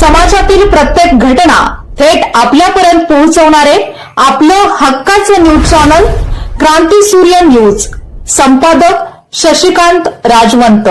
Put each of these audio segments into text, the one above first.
समाजातील प्रत्येक घटना थेट आपल्यापर्यंत पोहोचवणारे आपलं हक्काचं न्यूज चॅनल क्रांती सूर्य न्यूज. संपादक शशिकांत राजवंत.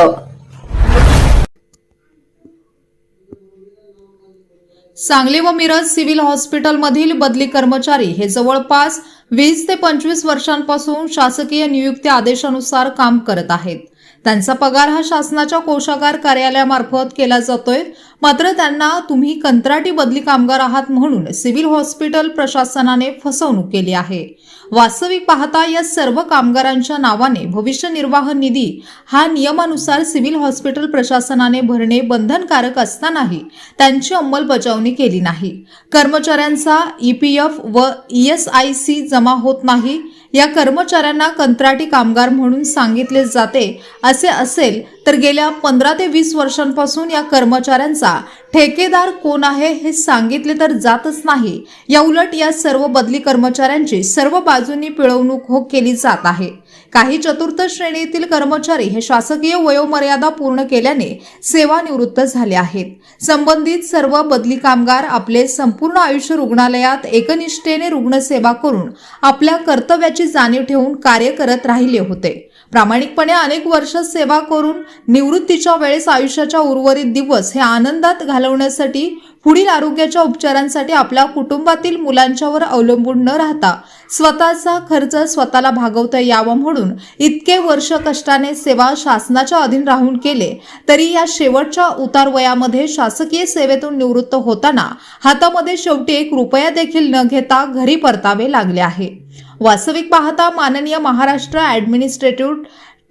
सांगली व मिरज सिव्हिल हॉस्पिटलमधील बदली कर्मचारी हे जवळपास वीस ते पंचवीस वर्षांपासून शासकीय नियुक्ती आदेशानुसार काम करत आहेत. त्यांचा पगार हा शासनाच्या कोशागार कार्यालयामार्फत केला जातोय. मात्र त्यांना तुम्ही कंत्राटी बदली कामगार आहात म्हणून सिव्हिल हॉस्पिटल प्रशासनाने फसवणूक केली आहे. वास्तविक पाहता या सर्व कामगारांच्या नावाने भविष्य निर्वाह निधी हा नियमानुसार सिव्हिल हॉस्पिटल प्रशासनाने भरणे बंधनकारक असतानाही त्यांची अंमलबजावणी केली नाही. कर्मचाऱ्यांचा ईपीएफ व ईएसआयसी जमा होत नाही. या कर्मचाऱ्यांना कंत्राटी कामगार म्हणून सांगितले जाते असे असेल तर गेल्या पंधरा ते वीस वर्षांपासून या कर्मचाऱ्यांचा ठेकेदार कोण आहे हे सांगितले तर जातच नाही. या उलट या सर्व बदली कर्मचाऱ्यांची सर्व बाजूंनी पिळवणूक हो केली जात आहे. काही चतुर्थ श्रेणीतील कर्मचारी हे शासकीय वयोमर्यादा पूर्ण केल्याने सेवानिवृत्त झाले आहेत. संबंधित सर्व बदली कामगार आपले संपूर्ण आयुष्य रुग्णालयात एकनिष्ठेने रुग्णसेवा करून आपल्या कर्तव्याची जाणीव ठेवून कार्य करत राहिले होते. प्रामाणिकपणे अनेक वर्ष सेवा करून निवृत्तीच्या वेळेस आयुष्याच्या उर्वरित दिवस हे आनंदात घालवण्यासाठी पुढील आरोग्याच्या उपचारांसाठी आपल्या कुटुंबातील मुलांच्यावर अवलंबून न राहता स्वतःचा खर्च स्वतःला भागवता यावा म्हणून इतके वर्ष कष्टाने सेवा शासनाच्या अधीन राहून केले तरी या शेवटच्या उतार वयामध्ये शासकीय सेवेतून निवृत्त होताना हातामध्ये शेवटी एक रुपया देखील न घेता घरी परतावे लागले आहे. वास्तविक पाहता माननीय Maharashtra administrative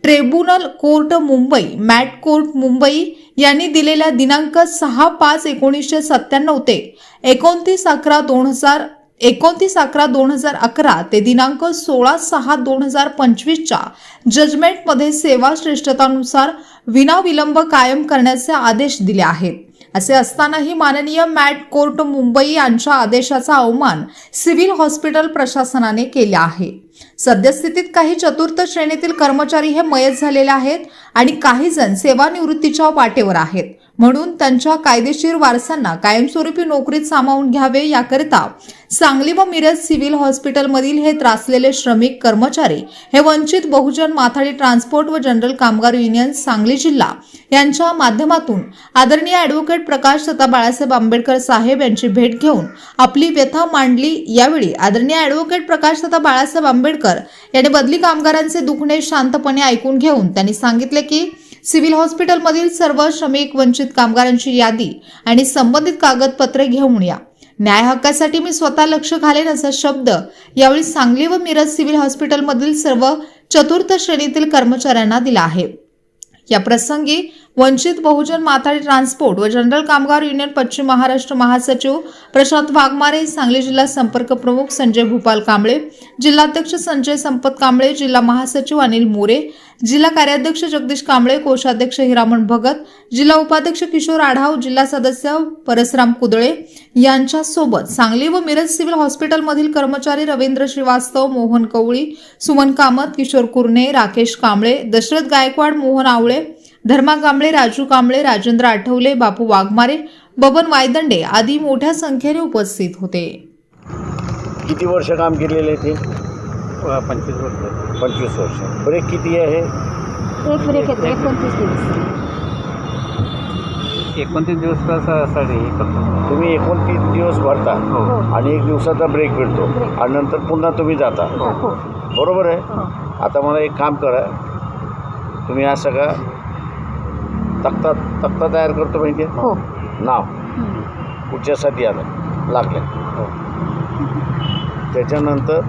tribunal court Mumbai MAT court Mumbai यांनी दिलेल्या दिनांक सहा पाच एकोणीसशे सत्त्याण्णव ते एकोणतीस अकरा दोन हजार एकोणतीस अकरा दोन हजार अकरा ते दिनांक सोळा सहा दोन हजार पंचवीसच्या जजमेंटमध्ये सेवा श्रेष्ठतानुसार विनाविलंब कायम करण्याचे आदेश दिले आहेत. असे असतानाही माननीय मॅट कोर्ट मुंबई यांच्या आदेशाचा अवमान सिव्हिल हॉस्पिटल प्रशासनाने केला आहे. सद्यस्थितीत काही चतुर्थ श्रेणीतील कर्मचारी हे मयत झालेले आहेत आणि काही जण सेवानिवृत्तीच्या वाटेवर आहेत. म्हणून त्यांच्या कायदेशीर वारसांना कायमस्वरूपी नोकरीत सामावून घ्यावे याकरिता सांगली व मिरज सिव्हिल हॉस्पिटलमधील हे त्रासलेले श्रमिक कर्मचारी हे वंचित बहुजन माथाडी ट्रान्सपोर्ट व जनरल कामगार युनियन सांगली जिल्हा यांच्या माध्यमातून आदरणीय ॲडव्होकेट प्रकाश तथा बाळासाहेब आंबेडकर साहेब यांची भेट घेऊन आपली व्यथा मांडली. यावेळी आदरणीय ॲडव्होकेट प्रकाश तथा बाळासाहेब आंबेडकर यांनी बदली कामगारांचे दुखणे शांतपणे ऐकून घेऊन त्यांनी सांगितले की सिव्हिल हॉस्पिटलमधील सर्व श्रमिक वंचित कामगारांची यादी आणि संबंधित कागदपत्रे घेऊन या. न्याय हक्कासाठी मी स्वतः लक्ष घालेन असा शब्द यावेळी सांगली व मिरज सिव्हिल हॉस्पिटलमधील सर्व चतुर्थ श्रेणीतील कर्मचाऱ्यांना दिला आहे. या प्रसंगी वंचित बहुजन माथाडी ट्रान्सपोर्ट व जनरल कामगार युनियन पश्चिम महाराष्ट्र महासचिव प्रशांत वाघमारे सांगली जिल्हा संपर्क प्रमुख संजय भूपाल कांबळे जिल्हाध्यक्ष संजय संपत कांबळे जिल्हा महासचिव अनिल मोरे जिल्हा कार्याध्यक्ष जगदीश कांबळे कोषाध्यक्ष हिरामण भगत जिल्हा उपाध्यक्ष किशोर आढाव जिल्हा सदस्य परसराम कुदळे यांच्यासोबत सांगली व मिरज सिव्हिल हॉस्पिटलमधील कर्मचारी रवींद्र श्रीवास्तव मोहन कवळी सुमन कामत किशोर कुर्णे राकेश कांबळे दशरथ गायकवाड मोहन आवळे धर्मा कांबळे राजू कांबळे राजेंद्र आठवले बापू वाघमारे बबन वायदंडे आदी मोठ्या संख्येने उपस्थित होते. किती वर्ष काम केलेलं आहे ते? पंचवीस वर्ष. पंचवीस वर्ष. ब्रेक किती आहे? एक ब्रेक येतो एकोणतीस दिवस. एकोणतीस दिवससाठी हे करतो तुम्ही एकोणतीस दिवस भरता हो. आणि एक दिवसाचा ब्रेक भेटतो Break. आणि नंतर पुन्हा तुम्ही जाता. हो. हो. बरोबर आहे? हो. आता मला एक काम करा. तुम्ही हा सगळा तक्ता तक्ता तयार करतो माहिती आहे हो. नाव. हम्म. कुठच्यासाठी आलं? लागल्या. हो. त्याच्यानंतर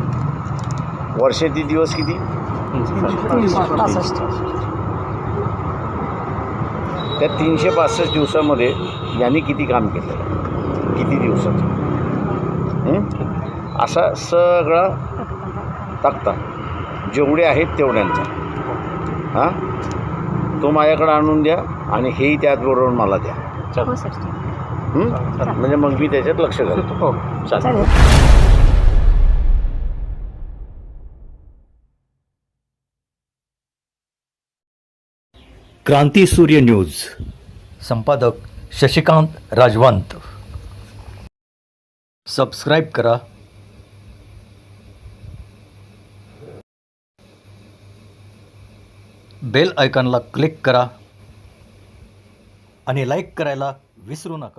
वर्षाची दिवस किती? त्या तीनशे पासष्ट दिवसामध्ये यांनी किती काम केलं? किती दिवसाचं? हं? असा सगळा तक्ता जेवढे आहेत तेवढ्यांचा. हां? तो माझ्याकडे आणून द्या आणि हेही त्याचबरोबर मला द्या. सर. हं? म्हणजे मग मी त्याच्यात लक्ष घालतो. हो. चालेल. चालेल. क्रांती सूर्य न्यूज. संपादक शशिकांत राजवंत. सबस्क्राईब करा. बेल आयकॉनला क्लिक करा. आणि लाईक करायला ウエスロナ